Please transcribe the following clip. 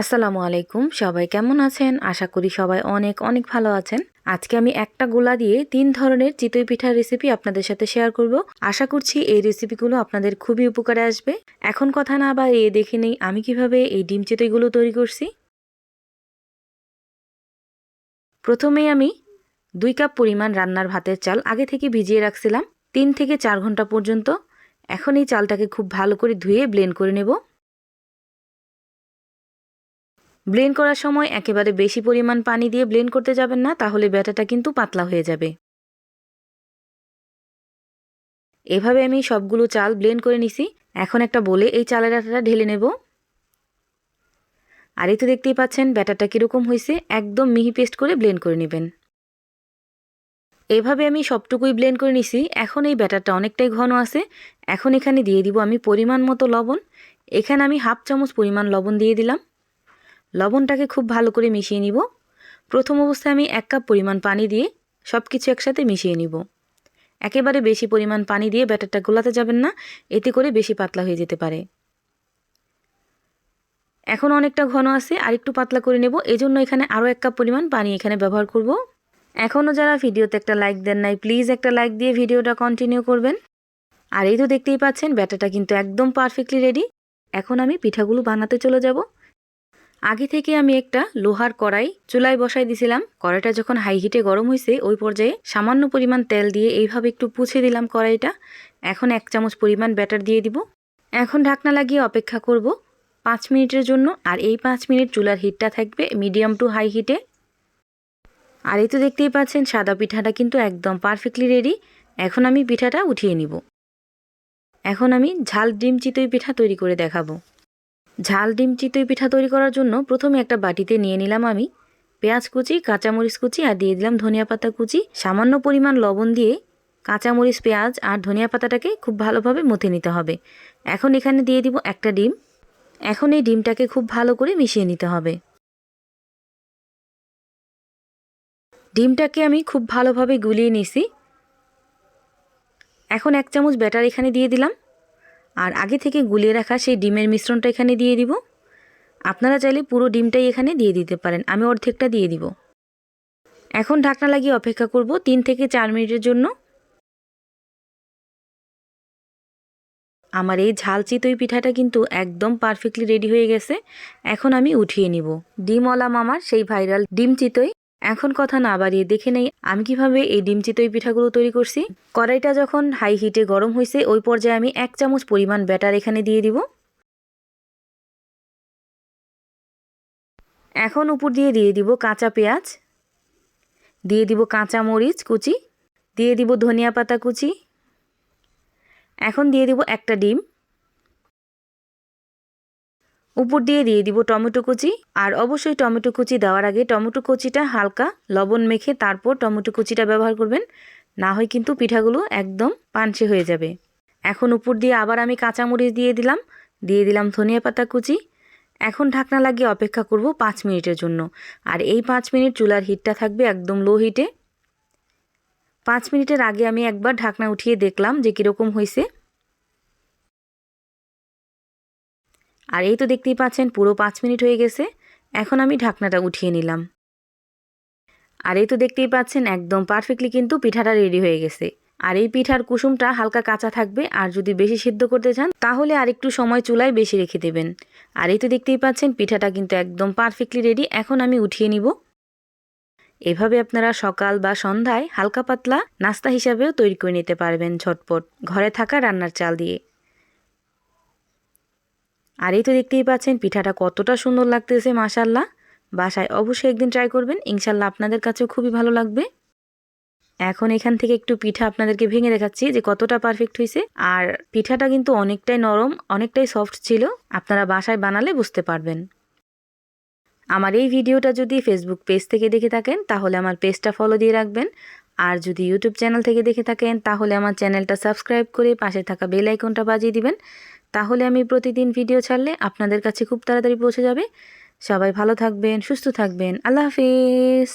আসসালামু আলাইকুম। সবাই কেমন আছেন? আশা করি সবাই অনেক অনেক ভালো আছেন। আজকে আমি একটা গোলা দিয়ে তিন ধরনের চিতই পিঠার রেসিপি আপনাদের সাথে শেয়ার করব। আশা করছি এই রেসিপিগুলো আপনাদের খুবই উপকারে আসবে। এখন কথা না বা এ দেখে নেই আমি কীভাবে এই ডিম চিতইগুলো তৈরি করছি। প্রথমেই আমি দুই কাপ পরিমাণ রান্নার ভাতের চাল আগে থেকে ভিজিয়ে রাখছিলাম। তিন থেকে চার ঘণ্টা পর্যন্ত। এখন এই চালটাকে খুব ভালো করে ধুয়ে ব্লেন্ড করে নেব। ব্লেন্ড করার সময় একেবারে বেশি পরিমাণ পানি দিয়ে ব্লেন্ড করতে যাবেন না, তাহলে ব্যাটাটা কিন্তু পাতলা হয়ে যাবে। এভাবে আমি সবগুলো চাল ব্লেন্ড করে নিছি। এখন একটা বলে এই চালের আটাটা ঢেলে নেব। আর এই তো দেখতেই পাচ্ছেন, ব্যাটারটা কীরকম হয়েছে, একদম মিহি পেস্ট করে ব্লেন্ড করে নেবেন। এভাবে আমি সবটুকুই ব্লেন্ড করে নিছি। এখন এই ব্যাটারটা অনেকটাই ঘন আছে। এখন এখানে দিয়ে দিব আমি পরিমাণ মতো লবণ। এখানে আমি হাফ চামচ পরিমাণ লবণ দিয়ে দিলাম। লবণটাকে খুব ভালো করে মিশিয়ে নিব। প্রথম অবস্থায় আমি এক কাপ পরিমাণ পানি দিয়ে সব কিছু একসাথে মিশিয়ে নিব। একেবারে বেশি পরিমাণ পানি দিয়ে ব্যাটারটা গোলাতে যাবেন না, এতে করে বেশি পাতলা হয়ে যেতে পারে। এখন অনেকটা ঘন আছে আর একটু পাতলা করে নেব। এজন্য এখানে আরও এক কাপ পরিমাণ পানি এখানে ব্যবহার করব। এখনও যারা ভিডিওতে একটা লাইক দেন নাই, প্লিজ একটা লাইক দিয়ে ভিডিওটা কন্টিনিউ করবেন। আর এই তো দেখতেই পাচ্ছেন, ব্যাটারটা কিন্তু একদম পারফেক্টলি রেডি এখন আমি পিঠাগুলো বানাতে চলে যাব। আগে থেকে আমি একটা লোহার কড়াই চুলায় বসাই দিছিলাম। কড়াইটা যখন হাই হিটে গরম হয়েছে ওই পর্যায়ে সামান্য পরিমাণ তেল দিয়ে এইভাবে একটু পুছে দিলাম কড়াইটা। এখন এক চামচ পরিমাণ ব্যাটার দিয়ে দিব। এখন ঢাকনা লাগিয়ে অপেক্ষা করব পাঁচ মিনিটের জন্য। আর এই পাঁচ মিনিট চুলার হিটটা থাকবে মিডিয়াম টু হাই হিটে আর এই তো দেখতেই পাচ্ছেন, সাদা পিঠাটা কিন্তু একদম পারফেক্টলি রেডি এখন আমি পিঠাটা উঠিয়ে নিব। এখন আমি ঝাল ডিম চিতই পিঠা তৈরি করে দেখাবো। ঝাল ডিম চিতই পিঠা তৈরি করার জন্য প্রথমে একটা বাটিতে নিয়ে নিলাম আমি পেঁয়াজ কুচি, কাঁচামরিচ কুচি আর দিয়ে দিলাম ধনিয়া পাতা কুচি। সামান্য পরিমাণ লবণ দিয়ে কাঁচামরিচ, পেঁয়াজ আর ধনিয়া পাতাটাকে খুব ভালোভাবে মথে নিতে হবে। এখন এখানে দিয়ে দিব একটা ডিম। এখন এই ডিমটাকে খুব ভালো করে মিশিয়ে নিতে হবে। ডিমটাকে আমি খুব ভালোভাবে গুলিয়ে নিছি। এখন এক চামচ ব্যাটার এখানে দিয়ে দিলাম। আর আগে থেকে গুলিয়ে রাখা সেই ডিমের মিশ্রণটা এখানে দিয়ে দিব। আপনারা চাইলে পুরো ডিমটাই এখানে দিয়ে দিতে পারেন, আমি অর্ধেকটা দিয়ে দিব। এখন ঢাকনা লাগিয়ে অপেক্ষা করব তিন থেকে চার মিনিটের জন্য। আমার এই ঝাল চিতই পিঠাটা কিন্তু একদম পারফেক্টলি রেডি হয়ে গেছে। এখন আমি উঠিয়ে নিব। ডিমওয়ালা মামার সেই ভাইরাল ডিম চিতই। এখন কথা না বাড়িয়ে দেখে নেই আমি কীভাবে এই ডিম চিতই পিঠাগুলো তৈরি করছি। কড়াইটা যখন হাই হিটে গরম হয়েছে ওই পর্যায়ে আমি এক চামচ পরিমাণ ব্যাটার এখানে দিয়ে দিব। এখন উপর দিয়ে দিয়ে দিব কাঁচা পেঁয়াজ। দিয়ে দিব কাঁচা মরিচ কুচি। দিয়ে দিব ধনিয়া পাতা কুচি। এখন দিয়ে দিব একটা ডিম। উপর দিয়ে দিয়ে দিব টমেটো কুচি, আর অবশ্যই টমেটো কুচি দেওয়ার আগে টমেটো কুচিটা হালকা লবণ মেখে তারপর টমেটো কুচিটা ব্যবহার করবেন, না হয় কিন্তু পিঠাগুলো একদম পানসে হয়ে যাবে। এখন উপর দিয়ে আবার আমি কাঁচামরিচ দিয়ে দিলাম দিয়ে দিলাম ধনিয়া পাতা কুচি। এখন ঢাকনা লাগিয়ে অপেক্ষা করব পাঁচ মিনিটের জন্য, আর এই পাঁচ মিনিট চুলার হিটটা থাকবে একদম লো হিটে। পাঁচ মিনিটের আগে আমি একবার ঢাকনা উঠিয়ে দেখলাম যে কীরকম হয়েছে আর এই তো দেখতেই পাচ্ছেন পুরো পাঁচ মিনিট হয়ে গেছে। এখন আমি ঢাকনাটা উঠিয়ে নিলাম। আর এই তো দেখতেই পাচ্ছেন একদম পারফেক্টলি কিন্তু পিঠাটা রেডি হয়ে গেছে। আর এই পিঠার কুসুমটা হালকা কাঁচা থাকবে আর যদি বেশি সিদ্ধ করতে চান তাহলে আর একটু সময় চুলায় বেশি রেখে দেবেন। আর এই তো দেখতেই পাচ্ছেন পিঠাটা কিন্তু একদম পারফেক্টলি রেডি এখন আমি উঠিয়ে নিব। এভাবে আপনারা সকাল বা সন্ধ্যায় হালকা পাতলা নাস্তা হিসাবেও তৈরি করে নিতে পারবেন ঝটপট। ঘরে থাকা রান্নার চাল দিয়ে। আর এই তো দেখতেই পাচ্ছেন, পিঠাটা কতটা সুন্দর লাগতেছে মাশাল্লাহ বাসায় অবশ্যই একদিন ট্রাই করবেন ইনশাল্লাহ আপনাদের কাছেও খুবই ভালো লাগবে। এখন এখান থেকে একটু পিঠা আপনাদেরকে ভেঙে দেখাচ্ছি, যে কতটা পারফেক্ট হয়েছে আর পিঠাটা কিন্তু অনেকটাই নরম, অনেকটাই সফট ছিল, আপনারা বাসায় বানালে বুঝতে পারবেন। আমার এই ভিডিওটা যদি ফেসবুক পেজ থেকে দেখে থাকেন, তাহলে আমার পেজটা ফলো দিয়ে রাখবেন। আর যদি ইউটিউব চ্যানেল থেকে দেখে থাকেন, তাহলে আমার চ্যানেলটা সাবস্ক্রাইব করে পাশে থাকা বেল আইকনটা বাজিয়ে দিবেন। তাহলে আমি প্রতিদিন ভিডিও ছাড়লে আপনাদের কাছে খুব তাড়াতাড়ি পৌঁছে যাবে। সবাই ভালো থাকবেন, সুস্থ থাকবেন। আল্লাহ হাফিজ।